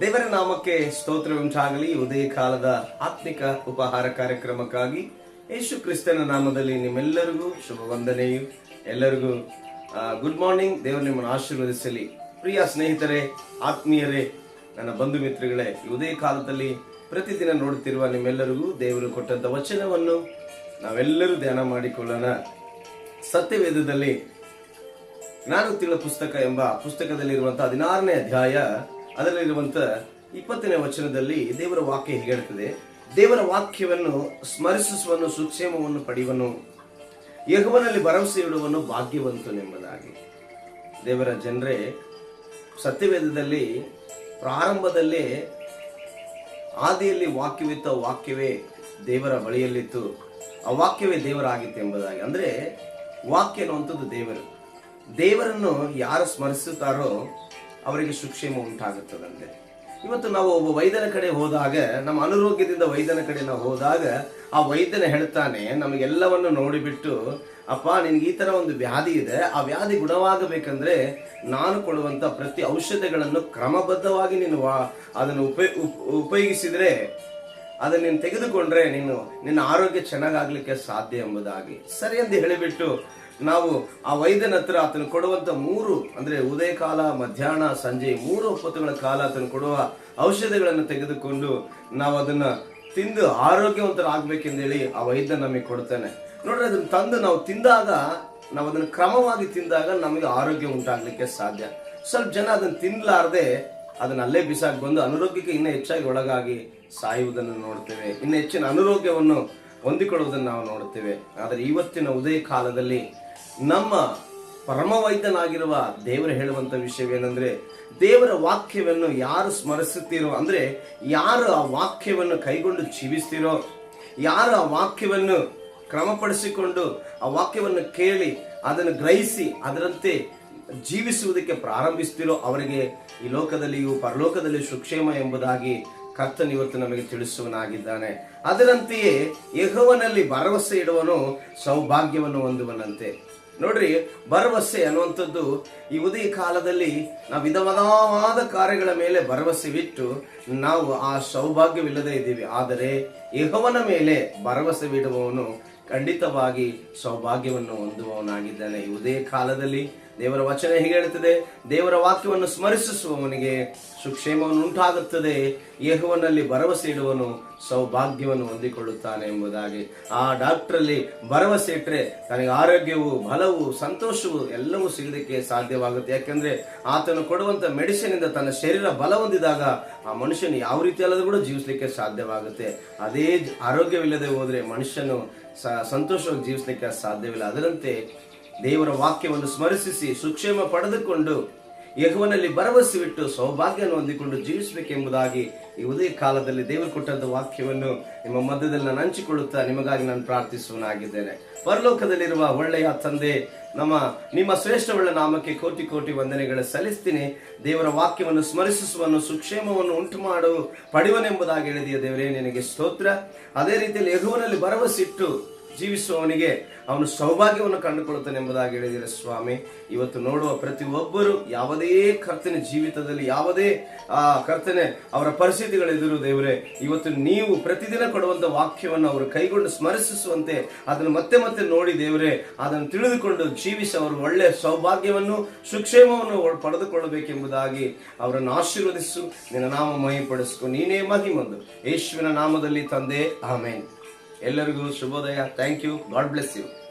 ದೇವರ ನಾಮಕ್ಕೆ ಸ್ತೋತ್ರ ಉಂಟಾಗಲಿ. ಉದಯ ಕಾಲದ ಆತ್ಮಿಕ ಉಪಹಾರ ಕಾರ್ಯಕ್ರಮಕ್ಕಾಗಿ ಯೇಸು ಕ್ರಿಸ್ತನ ನಾಮದಲ್ಲಿ ನಿಮ್ಮೆಲ್ಲರಿಗೂ ಶುಭ ವಂದನೆಯು. ಎಲ್ಲರಿಗೂ ಗುಡ್ ಮಾರ್ನಿಂಗ್ ದೇವರು ನಿಮ್ಮನ್ನು ಆಶೀರ್ವದಿಸಲಿ. ಪ್ರಿಯ ಸ್ನೇಹಿತರೆ, ಆತ್ಮೀಯರೇ, ನನ್ನ ಬಂಧು ಮಿತ್ರಗಳೇ ಉದಯ ಕಾಲದಲ್ಲಿ ಪ್ರತಿದಿನ ನೋಡುತ್ತಿರುವ ನಿಮ್ಮೆಲ್ಲರಿಗೂ ದೇವರು ಕೊಟ್ಟಂತ ವಚನವನ್ನು ನಾವೆಲ್ಲರೂ ಧ್ಯಾನ ಮಾಡಿಕೊಳ್ಳೋಣ. ಸತ್ಯವೇದದಲ್ಲಿ ಜ್ಞಾನೋತ್ತಿಗಳ ಪುಸ್ತಕ ಎಂಬ ಪುಸ್ತಕದಲ್ಲಿರುವಂತಹ ಹದಿನಾರನೇ ಅಧ್ಯಾಯ ಅದರಲ್ಲಿರುವಂತಹ ಇಪ್ಪತ್ತನೇ ವಚನದಲ್ಲಿ ದೇವರ ವಾಕ್ಯ ಹೀಗೆ ಹೇಳ್ತದೆ, ದೇವರ ವಾಕ್ಯವನ್ನು ಸ್ಮರಿಸುವನು ಸುಕ್ಷೇಮವನ್ನು ಪಡೆಯುವನು. ಯಹೋವನಲ್ಲಿ ಭರವಸೆ ಇಡುವನು ಭಾಗ್ಯವಂತನೆಂಬುದಾಗಿ ದೇವರ ಜನರೇ, ಸತ್ಯವೇದದಲ್ಲಿ ಪ್ರಾರಂಭದಲ್ಲೇ ಆದಿಯಲ್ಲಿ ವಾಕ್ಯವಿತ್ತ ವಾಕ್ಯವೇ ದೇವರ ಬಳಿಯಲ್ಲಿತ್ತು. ಆ ವಾಕ್ಯವೇ ದೇವರಾಗಿತ್ತು ಎಂಬುದಾಗಿ. ಅಂದರೆ ವಾಕ್ಯ ಅನ್ನುವಂಥದ್ದು ದೇವರು. ದೇವರನ್ನು ಯಾರು ಸ್ಮರಿಸುತ್ತಾರೋ ಅವರಿಗೆ ಸುಕ್ಷೇಮ ಉಂಟಾಗುತ್ತದಂತೆ. ಇವತ್ತು ನಾವು ಒಬ್ಬ ವೈದ್ಯನ ಕಡೆ ಹೋದಾಗ, ನಮ್ಮ ಅನಾರೋಗ್ಯದಿಂದ ವೈದ್ಯನ ಕಡೆ ನಾವು ಹೋದಾಗ, ಆ ವೈದ್ಯನ ಹೇಳ್ತಾನೆ, ನಮಗೆಲ್ಲವನ್ನು ನೋಡಿಬಿಟ್ಟು, ಅಪ್ಪ, ನಿನ್ಗೆ ಈ ತರ ಒಂದು ವ್ಯಾಧಿ ಇದೆ. ಆ ವ್ಯಾಧಿ ಗುಣವಾಗಬೇಕಂದ್ರೆ ನಾನು ಕೊಡುವಂತ ಪ್ರತಿ ಔಷಧಿಗಳನ್ನು ಕ್ರಮಬದ್ಧವಾಗಿ ನೀನು ವಾ- ಅದನ್ನು ಉಪಯೋಗಿಸಿದ್ರೆ ಅದನ್ನ ನೀನು ತೆಗೆದುಕೊಂಡ್ರೆ ನೀನು ನಿನ್ನ ಆರೋಗ್ಯ ಚೆನ್ನಾಗಾಗ್ಲಿಕ್ಕೆ ಸಾಧ್ಯ ಎಂಬುದಾಗಿ. ಸರಿ ಅಂತ ಹೇಳಿಬಿಟ್ಟು ನಾವು ಆ ವೈದ್ಯನ ಹತ್ರ ಆತನು ಕೊಡುವಂತ ಮೂರು, ಅಂದ್ರೆ ಉದಯ ಕಾಲ ಮಧ್ಯಾಹ್ನ, ಸಂಜೆ ಮೂರು ಹೊತ್ತುಗಳ ಕಾಲ ಆತನು ಕೊಡುವ ಔಷಧಿಗಳನ್ನು ತೆಗೆದುಕೊಂಡು ನಾವು ಅದನ್ನ ತಿಂದು ಆರೋಗ್ಯವಂತರಾಗ್ಬೇಕೆಂದೇಳಿ ಆ ವೈದ್ಯ ನಮಗೆ ಕೊಡ್ತಾನೆ. ನೋಡ್ರಿ, ಅದನ್ನ ತಂದು ನಾವು ತಿಂದಾಗ, ನಾವು ಅದನ್ನ ಕ್ರಮವಾಗಿ ತಿಂದಾಗ ನಮಗೆ ಆರೋಗ್ಯ ಉಂಟಾಗ್ಲಿಕ್ಕೆ ಸಾಧ್ಯ. ಸ್ವಲ್ಪ ಜನ ಅದನ್ನ ತಿನ್ಲಾರ್ದೆ ಅದನ್ನ ಅಲ್ಲೇ ಬಿಸಾಕಿ ಬಂದು ಅನಾರೋಗ್ಯಕ್ಕೆ ಇನ್ನೂ ಹೆಚ್ಚಾಗಿ ಒಳಗಾಗಿ ಸಾಯುವುದನ್ನು ನೋಡ್ತೇವೆ. ಇನ್ನು ಹೆಚ್ಚಿನ ಅನಾರೋಗ್ಯವನ್ನು ಹೊಂದಿಕೊಳ್ಳುವುದನ್ನು ನಾವು ನೋಡುತ್ತೇವೆ ಆದರೆ ಇವತ್ತಿನ ಉದಯ ಕಾಲದಲ್ಲಿ ನಮ್ಮ ಪರಮ ವೈದ್ಯನಾಗಿರುವ ದೇವರು ಹೇಳುವಂತ ವಿಷಯವೇನೆಂದರೆ, ದೇವರ ವಾಕ್ಯವನ್ನು ಯಾರು ಸ್ಮರಿಸುತ್ತೀರೋ, ಅಂದ್ರೆ ಯಾರು ಆ ವಾಕ್ಯವನ್ನು ಕೈಗೊಂಡು ಜೀವಿಸ್ತೀರೋ, ಯಾರು ಆ ವಾಕ್ಯವನ್ನು ಕ್ರಮಪಡಿಸಿಕೊಂಡು ಆ ವಾಕ್ಯವನ್ನು ಕೇಳಿ ಅದನ್ನು ಗ್ರಹಿಸಿ ಅದರಂತೆ ಜೀವಿಸುವುದಕ್ಕೆ ಪ್ರಾರಂಭಿಸ್ತಿರೋ ಅವರಿಗೆ ಈ ಲೋಕದಲ್ಲಿಯೂ ಪರಲೋಕದಲ್ಲಿ ಸುಕ್ಷೇಮ ಎಂಬುದಾಗಿ ಕರ್ತನ ಇವತ್ತು ನಮಗೆ ತಿಳಿಸುವನಾಗಿದ್ದಾನೆ. ಅದರಂತೆಯೇ ಯಹೋವನಲ್ಲಿ ಭರವಸೆ ಇಡುವನು ಸೌಭಾಗ್ಯವನ್ನು ಹೊಂದುವನಂತೆ. ನೋಡ್ರಿ, ಭರವಸೆ ಅನ್ನುವಂಥದ್ದು ಈ ಉದಯ ಕಾಲದಲ್ಲಿ ನಾವು ವಿಧವಾದ ಕಾರ್ಯಗಳ ಮೇಲೆ ಭರವಸೆ ಬಿಟ್ಟು ನಾವು ಆ ಸೌಭಾಗ್ಯವಿಲ್ಲದೆ ಇದ್ದೀವಿ. ಆದರೆ ಯಹೋವನ ಮೇಲೆ ಭರವಸೆ ಬಿಡುವವನು ಖಂಡಿತವಾಗಿ ಸೌಭಾಗ್ಯವನ್ನು ಹೊಂದುವವನಾಗಿದ್ದಾನೆ. ಈ ಉದಯ ಕಾಲದಲ್ಲಿ ದೇವರ ವಚನ ಹೀಗೆ ಹೇಳುತ್ತದೆ, ದೇವರ ವಾಕ್ಯವನ್ನು ಸ್ಮರಿಸುವವನಿಗೆ ಸುಕ್ಷೇಮವನ್ನು ಉಂಟಾಗುತ್ತದೆ, ಯೇಹುವನಲ್ಲಿ ಭರವಸೆ ಇಡುವನು ಸೌಭಾಗ್ಯವನ್ನು ಹೊಂದಿಕೊಳ್ಳುತ್ತಾನೆ ಎಂಬುದಾಗಿ. ಆ ಡಾಕ್ಟ್ರಲ್ಲಿ ಭರವಸೆ ಇಟ್ಟರೆ ತನಗೆ ಆರೋಗ್ಯವು, ಬಲವು, ಸಂತೋಷವು ಎಲ್ಲವೂ ಸಿಗಲಿಕ್ಕೆ ಸಾಧ್ಯವಾಗುತ್ತೆ. ಯಾಕೆಂದ್ರೆ ಆತನು ಕೊಡುವಂತ ಮೆಡಿಸಿನ್ ಇಂದ ತನ್ನ ಶರೀರ ಬಲ ಹೊಂದಿದಾಗ ಆ ಮನುಷ್ಯನು ಯಾವ ರೀತಿ ಅಲ್ಲದ ಕೂಡ ಜೀವಿಸಲಿಕ್ಕೆ ಸಾಧ್ಯವಾಗುತ್ತೆ. ಅದೇ ಆರೋಗ್ಯವಿಲ್ಲದೆ ಹೋದ್ರೆ ಮನುಷ್ಯನು ಸಂತೋಷವಾಗಿ ಜೀವಿಸಲಿಕ್ಕೆ ಸಾಧ್ಯವಿಲ್ಲ. ಅದರಂತೆ ದೇವರ ವಾಕ್ಯವನ್ನು ಸ್ಮರಿಸಿ ಸುಕ್ಷೇಮ ಪಡೆದುಕೊಂಡು ಯಹುವನಲ್ಲಿ ಭರವಸೆ ಬಿಟ್ಟು ಸೌಭಾಗ್ಯವನ್ನು ಹೊಂದಿಕೊಂಡು ಜೀವಿಸಬೇಕೆಂಬುದಾಗಿ ಈ ಉದಯ ಕಾಲದಲ್ಲಿ ದೇವರು ಕೊಟ್ಟಂತ ವಾಕ್ಯವನ್ನು ನಿಮ್ಮ ಮಧ್ಯದಲ್ಲಿ ನಾನು ಹಂಚಿಕೊಳ್ಳುತ್ತಾ ನಿಮಗಾಗಿ ನಾನು ಪ್ರಾರ್ಥಿಸುವನಾಗಿದ್ದೇನೆ ಪರಲೋಕದಲ್ಲಿರುವ ಒಳ್ಳೆಯ ತಂದೆ, ನಮ್ಮ, ನಿಮ್ಮ ಶ್ರೇಷ್ಠವುಳ್ಳ ನಾಮಕ್ಕೆ ಕೋಟಿ ಕೋಟಿ ವಂದನೆಗಳು ಸಲ್ಲಿಸ್ತೀನಿ. ದೇವರ ವಾಕ್ಯವನ್ನು ಸ್ಮರಿಸುವನು ಸುಕ್ಷೇಮವನ್ನು ಉಂಟು ಮಾಡು ಪಡೆಯುವನೆಂಬುದಾಗಿ ಹೇಳಿದೆಯ ದೇವರೇ, ನಿನಗೆ ಸ್ತೋತ್ರ. ಅದೇ ರೀತಿಯಲ್ಲಿ ಯಹುವನಲ್ಲಿ ಭರವಸೆ ಇಟ್ಟು ಜೀವಿಸುವವನಿಗೆ ಅವನು ಸೌಭಾಗ್ಯವನ್ನು ಕಂಡುಕೊಳ್ಳುತ್ತಾನೆ ಎಂಬುದಾಗಿ ಹೇಳಿದರೆ, ಸ್ವಾಮಿ, ಇವತ್ತು ನೋಡುವ ಪ್ರತಿಯೊಬ್ಬರು ಯಾವುದೇ ಕರ್ತನ ಜೀವಿತದಲ್ಲಿ, ಯಾವುದೇ, ಆ, ಕರ್ತನೆ ಅವರ ಪರಿಸ್ಥಿತಿಗಳೆದುರು ದೇವರೇ, ಇವತ್ತು ನೀವು ಪ್ರತಿದಿನ ಕೊಡುವಂಥ ವಾಕ್ಯವನ್ನು ಅವರು ಕೈಗೊಂಡು ಸ್ಮರಿಸುವಂತೆ ಅದನ್ನು ಮತ್ತೆ ಮತ್ತೆ ನೋಡಿ ದೇವರೇ, ಅದನ್ನು ತಿಳಿದುಕೊಂಡು ಜೀವಿಸಿ ಅವರು ಒಳ್ಳೆಯ ಸೌಭಾಗ್ಯವನ್ನು, ಸುಕ್ಷೇಮವನ್ನು ಪಡೆದುಕೊಳ್ಳಬೇಕೆಂಬುದಾಗಿ ಅವರನ್ನು ಆಶೀರ್ವದಿಸು. ನಿನ್ನ ನಾಮ ಮಹಿಪಡಿಸ್ಕೊ ನೀನೇ ಮಹಿಮಂದು ಯೇಸುವಿನ ನಾಮದಲ್ಲಿ ತಂದೆ. ಆಮೇನ್. ಎಲ್ಲರಿಗೂ ಶುಭೋದಯ. Thank you God bless you